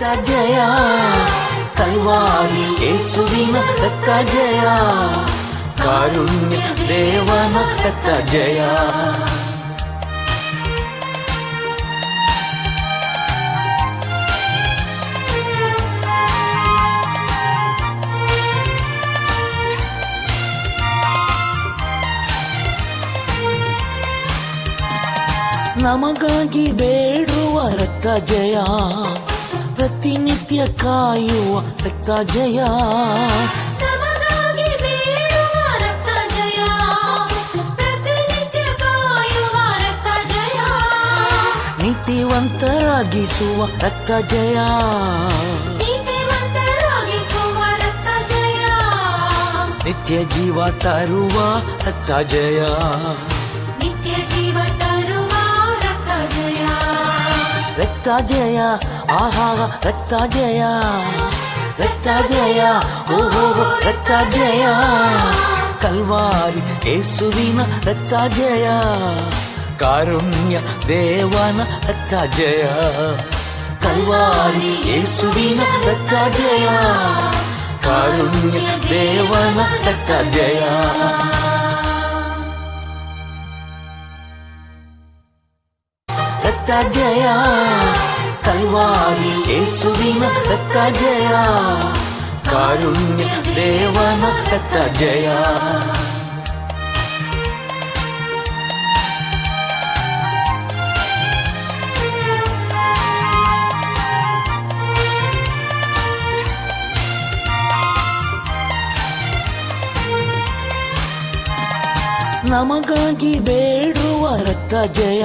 ರಕ್ತ ಜಯ ಕಲ್ವಾರಿ ಯೇಸುವಿನ ರಕ್ತ ಜಯ ಕಾರುಣ್ಯ ದೇವನ ರಕ್ತ ಜಯ. ನಮಗಾಗಿ ಬೇಡುವ ರಕ್ತ ಜಯ ಪ್ರತಿನಿತ್ಯ ಕಾಯುವ ರಕ್ತ ಜಯ ನೀತಿವಂತರಾಗಿಸುವ ರಕ್ತ ಜಯ ನಿತ್ಯ ಜೀವ ತರುವ ರಕ್ತ ಜಯ ನಿತ್ಯ ರಕ್ತ ಜಯ ಆಹಾ ರಕ್ತ ಜಯ ರಕ್ತ ಜಯ ಓಹೋ ರಕ್ತ ಜಯ ಕಲ್ವಾರಿ ಯೇಸುವಿನ ರಕ್ತ ಜಯ ಕಾರುಣ್ಯ ದೇವನ ರಕ್ತ ಜಯ ಕಲ್ವಾರಿ ಯೇಸುವಿನ ರಕ್ತ ಜಯ ಕಾರುಣ್ಯ ದೇವನ ರಕ್ತ ಜಯ ಕಲ್ವಾರಿ ಯೇಸುವಿನ ತಕ್ಕ ಜಯ ಕಾರುಣ್ಯ ದೇವನ ತಕ್ಕ ಜಯ. ನಮಗಾಗಿ ಬೇಡುವ ರಕ್ತ ಜಯ.